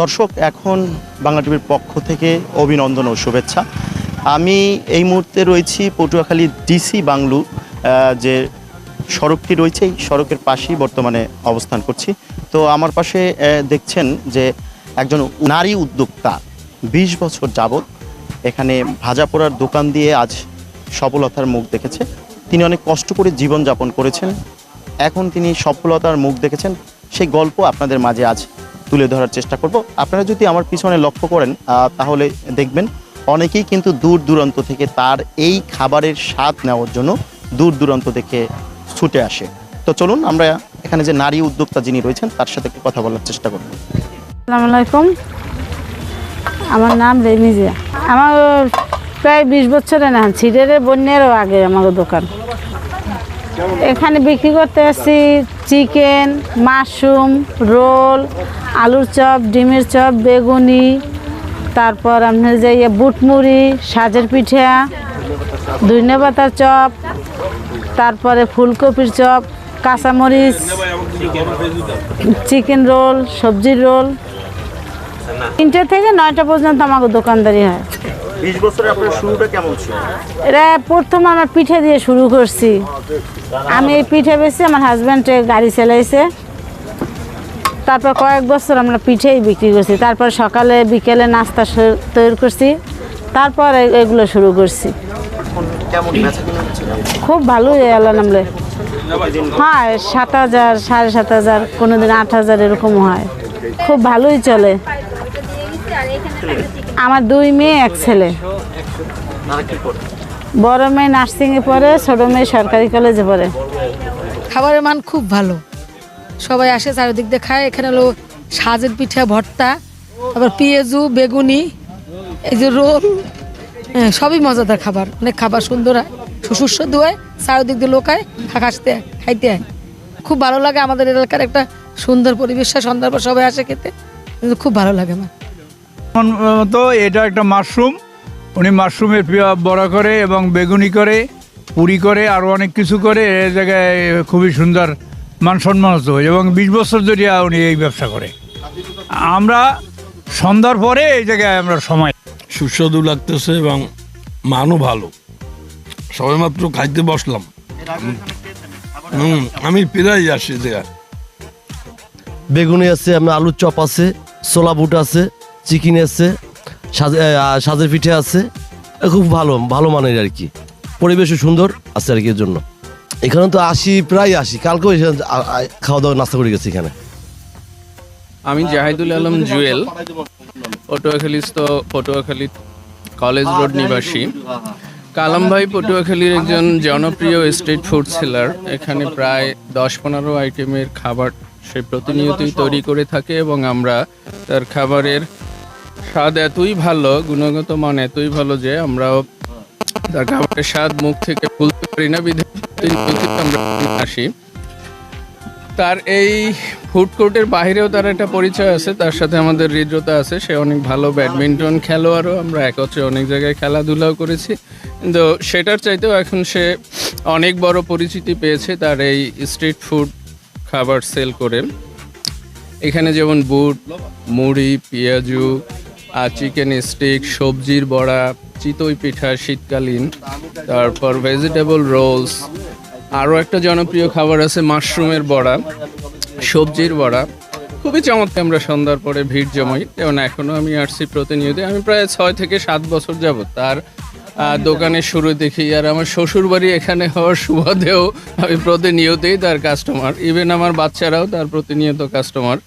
দর্শক, এখন বাংলা টিভির পক্ষ থেকে অভিনন্দন ও শুভেচ্ছা। আমি এই মুহূর্তে রয়েছি পটুয়াখালী ডিসি বাংলু যে সড়কটি রয়েছে, এই সড়কের পাশেই বর্তমানে অবস্থান করছি। তো আমার পাশে দেখছেন যে একজন নারী উদ্যোক্তা, বিশ বছর যাবৎ এখানে ভাজা পোড়ার দোকান দিয়ে আজ সফলতার মুখ দেখেছে। তিনি অনেক কষ্ট করে জীবনযাপন করেছেন। এখন তিনি সফলতার মুখ দেখেছেন। সেই গল্প আপনাদের মাঝে আজ তুলে ধরার চেষ্টা করব। আপনারা যদি আমার পিছনে লক্ষ্য করেন তাহলে দেখবেন অনেকেই কিন্তু দূর দূরান্ত থেকে তার এই খাবারের স্বাদ নেওয়ার জন্য দূর দূরান্ত থেকে ছুটে আসে। তো চলুন, আমরা এখানে যে নারী উদ্যোক্তা যিনি রয়েছেন, তার সাথে একটু কথা বলার চেষ্টা করব। আসসালামু আলাইকুম। আমার নাম রেমিজিয়া। আমার প্রায় বিশ বছরে না ছিটের বন্যারও আগে আমার দোকান। এখানে বিক্রি করতে আসছি চিকেন, মাশরুম, রোল, আলুর চপ, ডিমের চপ, বেগুনি, তারপর আপনার যে ইয়ে বুটমুড়ি, সাজের পিঠা ধনে পাতার চপ, তারপরে ফুলকপির চপ, কাঁচামরিচ, চিকেন রোল, সবজির রোল। তিনটে থেকে নয়টা পর্যন্ত আমাকে দোকানদারি হয়। বিশ বছরে আপনার শুরুটা কেমন ছিল? এটা প্রথম আমার পিঠে দিয়ে শুরু করছি। আমি এই পিঠে বেশি আমার হাজব্যান্ডে গাড়ি চালাইছে। তারপর কয়েক বছর আমরা পিঠেই বিক্রি করছি। তারপর সকালে বিকেলে নাস্তা তৈরি করছি। তারপর এগুলো শুরু করছি। খুব ভালোই আল্লাহ নামলে হয় সাত হাজার সাড়ে সাত হাজার কোনো দিন আট হাজার এরকম হয়। খুব ভালোই চলে। আমার দুই মেয়ে এক ছেলে। বড় মেয়ে নার্সিংয়ে পড়ে ছোট মেয়ে সরকারি কলেজে পড়ে। খাবারের মান খুব ভালো। সবাই আসে চারিদিক দিয়ে খায়। এখানে হলো সাজের পিঠা ভর্তা তারপর পেঁয়াজু বেগুনি এই যে রোল হ্যাঁ, সবই মজাদার খাবার। অনেক খাবার সুন্দর হয়। সুস্বাদু হয় চারিদিক দিয়ে লোক হয় খা- খাসতে খাইতে হয় খুব ভালো লাগে আমাদের এলাকার একটা সুন্দর পরিবেশ। সন্ধ্যার পর সবাই আসে খেতে। কিন্তু খুব ভালো লাগে আমার। তো এটা একটা মাশরুম। উনি মাশরুমের পিয়া- বড়া করে এবং বেগুনি করে পুরি করে আরও অনেক কিছু করে। এই জায়গায় খুবই সুন্দর মানসম্মানিত এবং বিশ বছর ধরে উনি এই ব্যবসা করে। আমরা সন্ধ্যার পরে এই জায়গায় আমরা সময় সুস্বাদু লাগতেছে এবং মানও ভালো। সবে মাত্র খাইতে বসলাম। হুম। আমি প্রায় আসি দেখা বেগুনি আছে আপনার আলুর চপ আছে ছোলা বুট আছে। চিকেন আছে সাজের পিঠে আছে খুব ভালো ভালো মানের আর কি। পরিবেশও সুন্দর আছে আর কি এর জন্য। এখানে তো আসি প্রায় আসি কালকেও এখানে খাওয়া দাওয়া নাস্তা করে গেছি এখানে। আমি জাহিদুল আলম জুয়েল পটুয়াখালীস্থ পটুয়াখালী কলেজ রোড নিবাসী। কালাম ভাই পটুয়াখালীর একজন জনপ্রিয় স্ট্রিট ফুড সেলার এখানে প্রায় দশ পনেরো আইটেমের খাবার সে প্রতিনিয়তই তৈরি করে থাকে এবং আমরা তার খাবারের স্বাদ এতই ভালো গুণগত মান এতই ভালো যে আমরাও তার খাবারের স্বাদ মুখ থেকে ভুলতে পারি না আমরা আসি। তার এই ফুড কোর্টের বাইরেও তার একটা পরিচয় আছে তার সাথে আমাদের হৃদ্রতা আছে সে অনেক ভালো ব্যাডমিন্টন খেলোয়াড়ও আমরা একত্রে অনেক জায়গায় খেলাধুলাও করেছি। কিন্তু সেটার চাইতেও এখন সে অনেক বড় পরিচিতি পেয়েছে তার এই স্ট্রিট ফুড খাবার সেল করে। এখানে যেমন বুট মুড়ি পেঁয়াজু চিকেন স্টিক সবজির বড়া চিতই পিঠা শীতকালীন তারপর ভেজিটেবল রোলস আরও একটা জনপ্রিয় খাবার আছে মাশরুমের বড়া সবজির বড়া। খুবই চমৎকার আমরা সন্ধ্যার পরে ভিড় জমাই। যেমন এখনও আমি আসছি প্রতিনিয়ত। আমি প্রায় ছয় থেকে সাত বছর যাব তার আহ, দোকানের শুরু দেখি। আর আমার শ্বশুর বাড়ি এখানে হওয়ার সুবাদেও আমি প্রতিনিয়তই তার কাস্টমার ইভেন আমার বাচ্চারাও তার প্রতিনিয়ত কাস্টমার